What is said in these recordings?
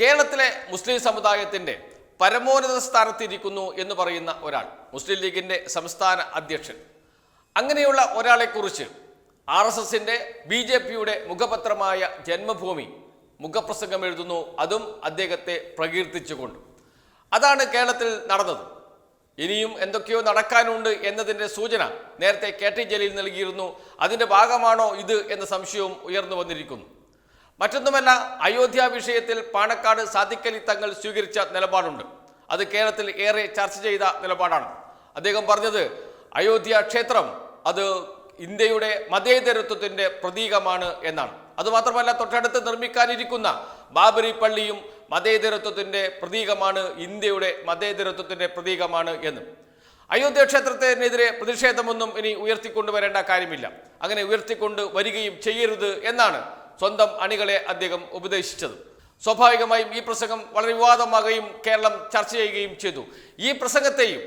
കേരളത്തിലെ മുസ്ലിം സമുദായത്തിന്റെ പരമോന്നത സ്ഥാനത്തിരിക്കുന്നു എന്ന് പറയുന്ന ഒരാൾ മുസ്ലിം ലീഗിന്റെ സംസ്ഥാന അധ്യക്ഷൻ. അങ്ങനെയുള്ള ഒരാളെക്കുറിച്ച് ആർ എസ് എസിന്റെ ബി ജെ പിയുടെ മുഖപത്രമായ ജന്മഭൂമി മുഖപ്രസംഗം എഴുതുന്നു. അതും അദ്ദേഹത്തെ പ്രകീർത്തിച്ചുകൊണ്ട്. അതാണ് കേരളത്തിൽ നടന്നത്. ഇനിയും എന്തൊക്കെയോ നടക്കാനുണ്ട് എന്നതിന്റെ സൂചന നേരത്തെ കെ ടി ജലീൽ നൽകിയിരുന്നു. അതിന്റെ ഭാഗമാണോ ഇത് എന്ന സംശയവും ഉയർന്നു വന്നിരിക്കുന്നു. മറ്റൊന്നുമല്ല അയോധ്യ വിഷയത്തിൽ പാണക്കാട് സാദിഖലി തങ്ങൾ സ്വീകരിച്ച നിലപാടുണ്ട്. അത് കേരളത്തിൽ ഏറെ ചർച്ച ചെയ്ത നിലപാടാണ്. അദ്ദേഹം പറഞ്ഞത് അയോധ്യ ക്ഷേത്രം അത് ഇന്ത്യയുടെ മതേതരത്വത്തിന്റെ പ്രതീകമാണ് എന്നാണ്. അതുമാത്രമല്ല തൊട്ടടുത്ത് നിർമ്മിക്കാനിരിക്കുന്ന ബാബരി പള്ളിയും മതേതരത്വത്തിന്റെ പ്രതീകമാണ് ഇന്ത്യയുടെ മതേതരത്വത്തിന്റെ പ്രതീകമാണ് എന്ന്. അയോധ്യ ക്ഷേത്രത്തിനെതിരെ പ്രതിഷേധമൊന്നും ഇനി ഉയർത്തിക്കൊണ്ടുവരേണ്ട കാര്യമില്ല. അങ്ങനെ ഉയർത്തിക്കൊണ്ട് വരികയും ചെയ്യരുത് എന്നാണ് സ്വന്തം അണികളെ അദ്ദേഹം ഉപദേശിച്ചത്. സ്വാഭാവികമായും ഈ പ്രസംഗം വളരെ വിവാദമാകുകയും കേരളം ചർച്ച ചെയ്യുകയും ചെയ്തു. ഈ പ്രസംഗത്തെയും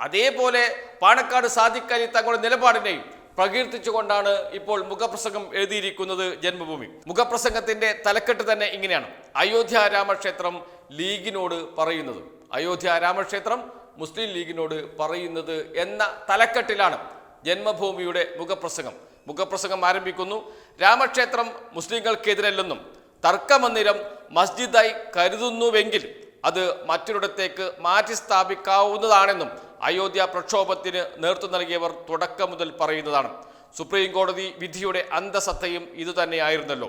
അതേപോലെ പാണക്കാട് അലി തങ്ങളുടെ നിലപാടിനെയും പ്രകീർത്തിച്ചുകൊണ്ടാണ് ഇപ്പോൾ മുഖപ്രസംഗം എഴുതിയിരിക്കുന്നത് ജന്മഭൂമി. മുഖപ്രസംഗത്തിന്റെ തലക്കെട്ട് തന്നെ ഇങ്ങനെയാണ്. അയോധ്യ രാമക്ഷേത്രം ലീഗിനോട് പറയുന്നത്. അയോധ്യ രാമക്ഷേത്രം മുസ്ലിം ലീഗിനോട് പറയുന്നത് എന്ന തലക്കെട്ടിലാണ് ജന്മഭൂമിയുടെ മുഖപ്രസംഗം. മുഖപ്രസംഗം ആരംഭിക്കുന്നു. രാമക്ഷേത്രം മുസ്ലിങ്ങൾക്കെതിരല്ലെന്നും തർക്കമന്ദിരം മസ്ജിദായി കരുതുന്നുവെങ്കിൽ അത് മറ്റൊരിടത്തേക്ക് മാറ്റി സ്ഥാപിക്കാവുന്നതാണെന്നും അയോധ്യ പ്രക്ഷോഭത്തിന് നേതൃത്വം നൽകിയവർ തുടക്കം മുതൽ പറയുന്നതാണ്. സുപ്രീം കോടതി വിധിയുടെ അന്തസത്തയും ഇതുതന്നെയായിരുന്നല്ലോ.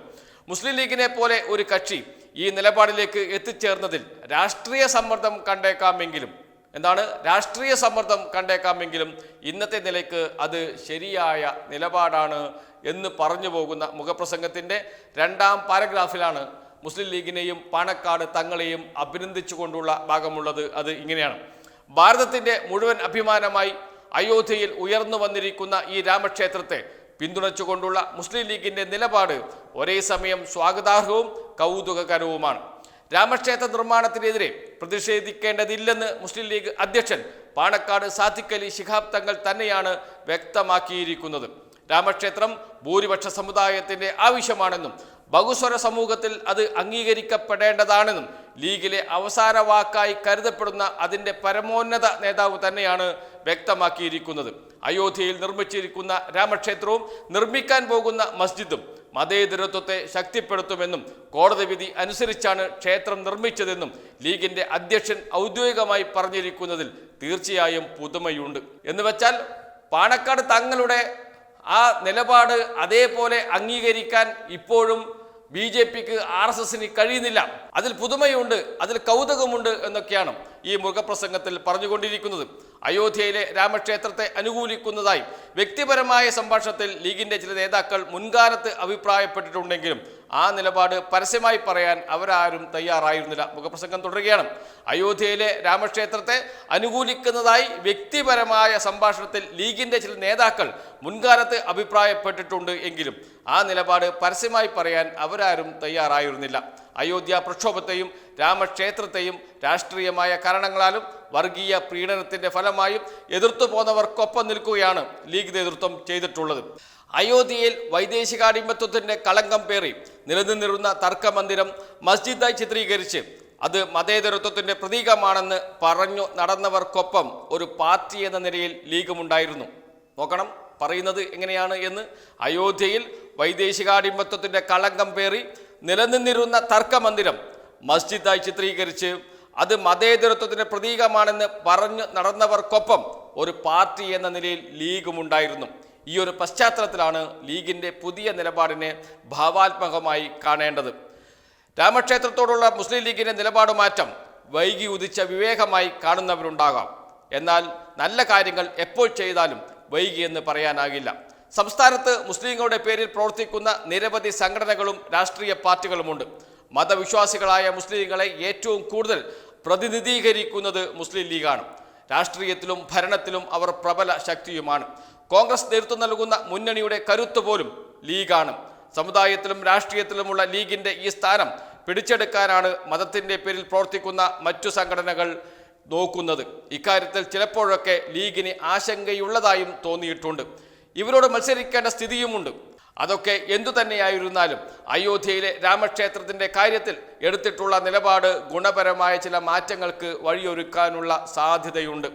മുസ്ലിം ലീഗിനെ പോലെ ഒരു കക്ഷി ഈ നിലപാടിലേക്ക് എത്തിച്ചേർന്നതിൽ രാഷ്ട്രീയ സമ്മർദ്ദം കണ്ടേക്കാമെങ്കിലും എന്താണ്? രാഷ്ട്രീയ സമ്മർദ്ദം കണ്ടേക്കാമെങ്കിലും ഇന്നത്തെ നിലയ്ക്ക് അത് ശരിയായ നിലപാടാണ് എന്ന് പറഞ്ഞു പോകുന്ന മുഖപ്രസംഗത്തിന്റെ രണ്ടാം പാരഗ്രാഫിലാണ് മുസ്ലിം ലീഗിനെയും പാണക്കാട് തങ്ങളെയും അഭിനന്ദിച്ചുകൊണ്ടുള്ള ഭാഗമുള്ളത്. അത് ഇങ്ങനെയാണ്. ഭാരതത്തിന്റെ മുഴുവൻ അഭിമാനമായി അയോധ്യയിൽ ഉയർന്നു വന്നിരിക്കുന്ന ഈ രാമക്ഷേത്രത്തെ പിന്തുണച്ചുകൊണ്ടുള്ള മുസ്ലിം ലീഗിന്റെ നിലപാട് ഒരേ സമയം സ്വാഗതാർഹവും കൗതുകകരവുമാണ്. രാമക്ഷേത്ര നിർമ്മാണത്തിനെതിരെ പ്രതിഷേധിക്കേണ്ടതില്ലെന്ന് മുസ്ലിം ലീഗ് അധ്യക്ഷൻ പാണക്കാട് സാധിക്കലി ശിഹാബ് തങ്ങൾ തന്നെയാണ് വ്യക്തമാക്കിയിരിക്കുന്നത്. രാമക്ഷേത്രം ഭൂരിപക്ഷ സമുദായത്തിന്റെ ആവശ്യമാണെന്നും ബഹുസ്വര സമൂഹത്തിൽ അത് അംഗീകരിക്കപ്പെടേണ്ടതാണെന്നും ലീഗിലെ അവസാന വാക്കായി കരുതപ്പെടുന്ന അതിന്റെ പരമോന്നത നേതാവ് തന്നെയാണ് വ്യക്തമാക്കിയിരിക്കുന്നത്. അയോധ്യയിൽ നിർമ്മിച്ചിരിക്കുന്ന രാമക്ഷേത്രവും നിർമ്മിക്കാൻ പോകുന്ന മസ്ജിദും മതേതരത്വത്തെ ശക്തിപ്പെടുത്തുമെന്നും കോടതി വിധി അനുസരിച്ചാണ് ക്ഷേത്രം നിർമ്മിച്ചതെന്നും ലീഗിന്റെ അധ്യക്ഷൻ ഔദ്യോഗികമായി പറഞ്ഞിരിക്കുന്നതിൽ തീർച്ചയായും പുതുമയുണ്ട്. എന്ന് വെച്ചാൽ പാണക്കാട് തങ്ങളുടെ ആ നിലപാട് അതേപോലെ അംഗീകരിക്കാൻ ഇപ്പോഴും ബി ജെ പിക്ക് ആർ എസ് എസിന് കഴിയുന്നില്ല. അതിൽ പുതുമയുണ്ട് അതിൽ കൗതുകമുണ്ട് എന്നൊക്കെയാണ് ഈ മുഖപ്രസംഗത്തിൽ പറഞ്ഞുകൊണ്ടിരിക്കുന്നത്. അയോധ്യയിലെ രാമക്ഷേത്രത്തെ അനുകൂലിക്കുന്നതായി വ്യക്തിപരമായ സംഭാഷണത്തിൽ ലീഗിന്റെ ചില നേതാക്കൾ മുൻകാലത്ത് അഭിപ്രായപ്പെട്ടിട്ടുണ്ടെങ്കിലും ആ നിലപാട് പരസ്യമായി പറയാൻ അവരാരും തയ്യാറായിരുന്നില്ല. മുഖപ്രസംഗം തുടരുകയാണ്. അയോധ്യയിലെ രാമക്ഷേത്രത്തെ അനുകൂലിക്കുന്നതായി വ്യക്തിപരമായ സംഭാഷണത്തിൽ ലീഗിന്റെ ചില നേതാക്കൾ മുൻകാലത്ത് അഭിപ്രായപ്പെട്ടിട്ടുണ്ട് എങ്കിലും ആ നിലപാട് പരസ്യമായി പറയാൻ അവരാരും തയ്യാറായിരുന്നില്ല. അയോധ്യ പ്രക്ഷോഭത്തെയും രാമക്ഷേത്രത്തെയും രാഷ്ട്രീയമായ കാരണങ്ങളാലും വർഗീയ പീഡനത്തിന്റെ ഫലമായും എതിർത്തു പോന്നവർക്കൊപ്പം നിൽക്കുകയാണ് ലീഗ് നേതൃത്വം ചെയ്തിട്ടുള്ളത്. അയോധ്യയിൽ വൈദേശികാടിമത്വത്തിന്റെ കളങ്കം പേറി നിലനിന്നിരുന്ന തർക്കമന്ദിരം മസ്ജിദായി ചിത്രീകരിച്ച് അത് മതേതരത്വത്തിന്റെ പ്രതീകമാണെന്ന് പറഞ്ഞു നടന്നവർക്കൊപ്പം ഒരു പാർട്ടി എന്ന നിലയിൽ ലീഗുമുണ്ടായിരുന്നു. നോക്കണം പറയുന്നത് എങ്ങനെയാണ് എന്ന്. അയോധ്യയിൽ വൈദേശികാടിമത്വത്തിന്റെ കളങ്കം പേറി നിലനിന്നിരുന്ന തർക്കമന്ദിരം മസ്ജിദായി ചിത്രീകരിച്ച് അത് മതേതരത്വത്തിന്റെ പ്രതീകമാണെന്ന് പറഞ്ഞു നടന്നവർക്കൊപ്പം ഒരു പാർട്ടി എന്ന നിലയിൽ ലീഗും ഉണ്ടായിരുന്നു. ഈ ഒരു പശ്ചാത്തലത്തിലാണ് ലീഗിന്റെ പുതിയ നിലപാടിനെ ഭാവാത്മകമായി കാണേണ്ടത്. രാമക്ഷേത്രത്തോടുള്ള മുസ്ലിം ലീഗിന്റെ നിലപാട് മാറ്റം വൈകി ഉദിച്ച വിവേകമായി കാണുന്നവരുണ്ടാകാം. എന്നാൽ നല്ല കാര്യങ്ങൾ എപ്പോൾ ചെയ്താലും വൈകി എന്ന് പറയാനാകില്ല. സംസ്ഥാനത്ത് മുസ്ലിങ്ങളുടെ പേരിൽ പ്രവർത്തിക്കുന്ന നിരവധി സംഘടനകളും രാഷ്ട്രീയ പാർട്ടികളുമുണ്ട്. മതവിശ്വാസികളായ മുസ്ലിങ്ങളെ ഏറ്റവും കൂടുതൽ പ്രതിനിധീകരിക്കുന്നത് മുസ്ലിം ലീഗാണ്. രാഷ്ട്രീയത്തിലും ഭരണത്തിലും അവർ പ്രബല ശക്തിയുമാണ്. കോൺഗ്രസ് നേതൃത്വം നൽകുന്ന മുന്നണിയുടെ കരുത്ത് പോലും ലീഗാണ്. സമുദായത്തിലും രാഷ്ട്രീയത്തിലുമുള്ള ലീഗിന്റെ ഈ സ്ഥാനം പിടിച്ചെടുക്കാനാണ് മതത്തിന്റെ പേരിൽ പ്രവർത്തിക്കുന്ന മറ്റു സംഘടനകൾ നോക്കുന്നത്. ഇക്കാര്യത്തിൽ ചിലപ്പോഴൊക്കെ ലീഗിന് ആശങ്കയുള്ളതായും തോന്നിയിട്ടുണ്ട്. ഇവരോട് മത്സരിക്കേണ്ട സ്ഥിതിയുമുണ്ട്. അതൊക്കെ എന്തു തന്നെയായിരുന്നാലും അയോധ്യയിലെ രാമക്ഷേത്രത്തിന്റെ കാര്യത്തിൽ എടുത്തിട്ടുള്ള നിലപാട് ഗുണപരമായ ചില മാറ്റങ്ങൾക്ക് വഴിയൊരുക്കാനുള്ള സാധ്യതയുണ്ട്.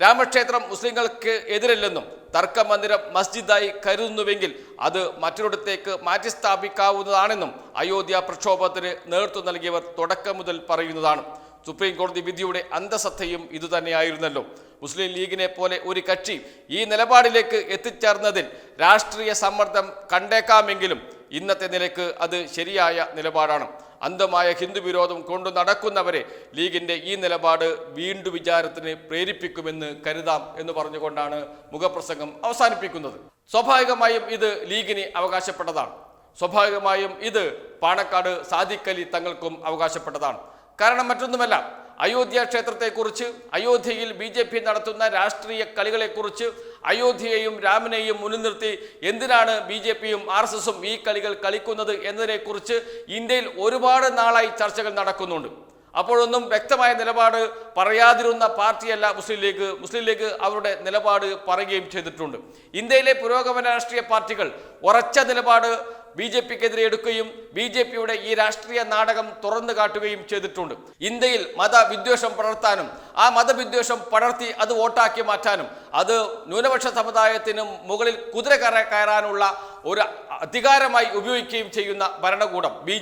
രാമക്ഷേത്രം മുസ്ലിങ്ങൾക്ക് എതിരല്ലെന്നും തർക്കമന്ദിരം മസ്ജിദായി കരുതുന്നുവെങ്കിൽ അത് മറ്റൊരിടത്തേക്ക് മാറ്റി സ്ഥാപിക്കാവുന്നതാണെന്നും അയോധ്യ പ്രക്ഷോഭത്തിന് നേതൃത്വം നൽകിയവർ തുടക്കം മുതൽ പറയുന്നതാണ്. സുപ്രീം കോടതി വിധിയുടെ അന്തസത്തയും ഇതുതന്നെയായിരുന്നല്ലോ. മുസ്ലിം ലീഗിനെ പോലെ ഒരു കക്ഷി ഈ നിലപാടിലേക്ക് എത്തിച്ചേർന്നതിൽ രാഷ്ട്രീയ സമ്മർദ്ദം കണ്ടേക്കാമെങ്കിലും ഇന്നത്തെ നിലയ്ക്ക് അത് ശരിയായ നിലപാടാണ്. അന്ധമായ ഹിന്ദു വിരോധം കൊണ്ടു നടക്കുന്നവരെ ലീഗിന്റെ ഈ നിലപാട് വീണ്ടും വിചാരത്തിന് പ്രേരിപ്പിക്കുമെന്ന് കരുതാം എന്ന് പറഞ്ഞുകൊണ്ടാണ് മുഖപ്രസംഗം അവസാനിപ്പിക്കുന്നത്. സ്വാഭാവികമായും ഇത് ലീഗിന് അവകാശപ്പെട്ടതാണ്. സ്വാഭാവികമായും ഇത് പാണക്കാട് സാദിഖലി തങ്ങൾക്കും അവകാശപ്പെട്ടതാണ്. കാരണം മറ്റൊന്നുമല്ല അയോധ്യ ക്ഷേത്രത്തെക്കുറിച്ച് അയോധ്യയിൽ ബി ജെ പി നടത്തുന്ന രാഷ്ട്രീയ കളികളെക്കുറിച്ച് അയോധ്യയെയും രാമനെയും മുന്നിൽ നിർത്തി എന്തിനാണ് ബി ജെ പിയും ആർ എസ് എസും ഈ കളികൾ കളിക്കുന്നത് എന്നതിനെക്കുറിച്ച് ഇന്ത്യയിൽ ഒരുപാട് നാളായി ചർച്ചകൾ നടക്കുന്നുണ്ട്. അപ്പോഴൊന്നും വ്യക്തമായ നിലപാട് പറയാതിരുന്ന പാർട്ടിയല്ല മുസ്ലിം ലീഗ്. മുസ്ലിം ലീഗ് അവരുടെ നിലപാട് പറയുകയും ചെയ്തിട്ടുണ്ട്. ഇന്ത്യയിലെ പുരോഗമന രാഷ്ട്രീയ പാർട്ടികൾ ഉറച്ച നിലപാട് ബി ജെ പിക്കെതിരെ എടുക്കുകയും ബി ജെ പിയുടെ ഈ രാഷ്ട്രീയ നാടകം തുറന്നു കാട്ടുകയും ചെയ്തിട്ടുണ്ട്. ഇന്ത്യയിൽ മതവിദ്വേഷം പടർത്താനും ആ മതവിദ്വേഷം പടർത്തി അത് വോട്ടാക്കി മാറ്റാനും അത് ന്യൂനപക്ഷ സമുദായത്തിന് മുകളിൽ കുതിര കയറാനുള്ള ഒരു അധികാരമായി ഉപയോഗിക്കുകയും ചെയ്യുന്ന ഭരണകൂടം ബി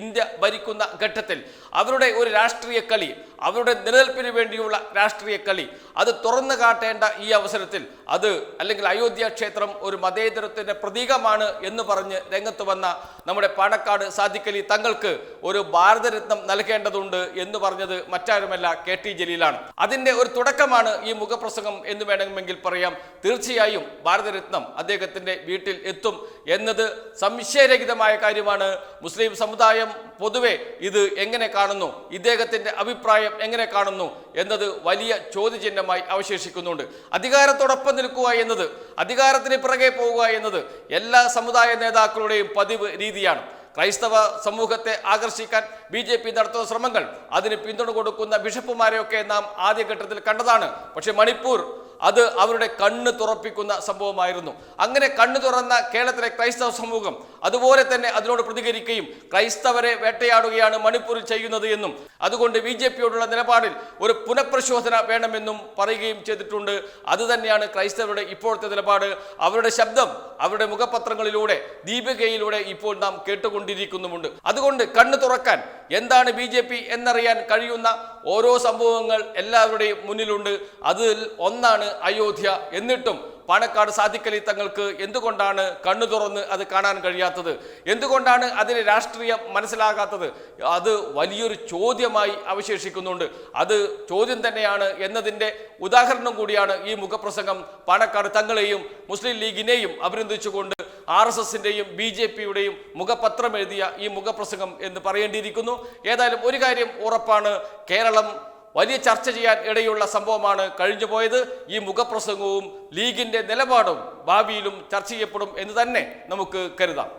ഇന്ത്യ ഭരിക്കുന്ന ഘട്ടത്തിൽ. അവരുടെ ഒരു രാഷ്ട്രീയ കളി അവരുടെ നിലനിൽപ്പിന് വേണ്ടിയുള്ള രാഷ്ട്രീയ കളി. അത് തുറന്നു കാട്ടേണ്ട ഈ അവസരത്തിൽ അത് അല്ലെങ്കിൽ അയോധ്യ ക്ഷേത്രം ഒരു മതേതരത്തിന്റെ പ്രതീകമാണ് എന്ന് പറഞ്ഞ് രംഗത്ത് വന്ന നമ്മുടെ പാണക്കാട് സാദിക്കലി തങ്ങൾക്ക് ഒരു ഭാരതരത്നം നൽകേണ്ടതുണ്ട് എന്ന് പറഞ്ഞത് മറ്റാരുമല്ല കെ ടി ജലീലാണ്. അതിന്റെ ഒരു തുടക്കമാണ് ഈ മുഖപ്രസംഗം എന്ന് വേണമെങ്കിൽ പറയാം. തീർച്ചയായും ഭാരതരത്നം അദ്ദേഹത്തിന്റെ വീട്ടിൽ എത്തും എന്നത് സംശയരഹിതമായ കാര്യമാണ്. മുസ്ലിം സമുദായം പൊതുവെ ഇത് എങ്ങനെ കാണുന്നു? ഇദ്ദേഹത്തിന്റെ അഭിപ്രായം എങ്ങനെ കാണുന്നു എന്നത് വലിയ ചോദ്യചിഹ്നമായി അവശേഷിക്കുന്നുണ്ട്. അധികാരത്തോടൊപ്പം നിൽക്കുക എന്നത് അധികാരത്തിന് പിറകെ പോവുക എന്നത് എല്ലാ സമുദായ നേതാക്കളുടെയും പതിവ് രീതിയാണ്. ക്രൈസ്തവ സമൂഹത്തെ ആകർഷിക്കാൻ ബി ജെ പി നടത്തുന്ന ശ്രമങ്ങൾ അതിന് പിന്തുണ കൊടുക്കുന്ന ബിഷപ്പുമാരെയൊക്കെ നാം ആദ്യഘട്ടത്തിൽ കണ്ടതാണ്. പക്ഷേ മണിപ്പൂർ അത് അവരുടെ കണ്ണ് തുറപ്പിക്കുന്ന സംഭവമായിരുന്നു. അങ്ങനെ കണ്ണു തുറന്ന കേരളത്തിലെ ക്രൈസ്തവ സമൂഹം അതുപോലെ തന്നെ അതിനോട് പ്രതികരിക്കുകയും ക്രൈസ്തവരെ വേട്ടയാടുകയാണ് മണിപ്പൂരിൽ ചെയ്യുന്നത് എന്നും അതുകൊണ്ട് ബി ജെ പിയോടുള്ള നിലപാടിൽ ഒരു പുനഃപരിശോധന വേണമെന്നും പറയുകയും ചെയ്തിട്ടുണ്ട്. അതുതന്നെയാണ് ക്രൈസ്തവരുടെ ഇപ്പോഴത്തെ നിലപാട്. അവരുടെ ശബ്ദം അവരുടെ മുഖപത്രങ്ങളിലൂടെ ദീപികയിലൂടെ ഇപ്പോൾ നാം കേട്ടുകൊണ്ടിരിക്കുന്നുമുണ്ട്. അതുകൊണ്ട് കണ്ണു തുറക്കാൻ എന്താണ് ബി ജെ പി എന്നറിയാൻ കഴിയുന്ന ഓരോ സംഭവങ്ങൾ എല്ലാവരുടെയും മുന്നിലുണ്ട്. അതിൽ ഒന്നാണ് അയോധ്യ. എന്നിട്ടും പാണക്കാട് സാധിക്കലി തങ്ങൾക്ക് എന്തുകൊണ്ടാണ് കണ്ണു തുറന്ന് അത് കാണാൻ കഴിയാത്തത്? എന്തുകൊണ്ടാണ് അതിന് രാഷ്ട്രീയം മനസ്സിലാകാത്തത്? അത് വലിയൊരു ചോദ്യമായി അവശേഷിക്കുന്നുണ്ട്. അത് ചോദ്യം തന്നെയാണ് എന്നതിന്റെ ഉദാഹരണം കൂടിയാണ് ഈ മുഖപ്രസംഗം പാണക്കാട് തങ്ങളെയും മുസ്ലിം ലീഗിനെയും അഭിനന്ദിച്ചുകൊണ്ട് ആർ എസ് എസിന്റെയും ബി ജെ പിയുടെയും മുഖപത്രം എഴുതിയ ഈ മുഖപ്രസംഗം എന്ന് പറയേണ്ടിയിരിക്കുന്നു. ഏതായാലും ഒരു കാര്യം ഉറപ്പാണ്. കേരളം വലിയ ചർച്ച ചെയ്യാൻ ഇടയുള്ള സംഭവമാണ് കഴിഞ്ഞു പോയത് ഈ മുഖപ്രസംഗവും ലീഗിന്റെ നിലപാടും ഭാവിയിലും ചർച്ച ചെയ്യപ്പെടും എന്ന് തന്നെ നമുക്ക് കരുതാം.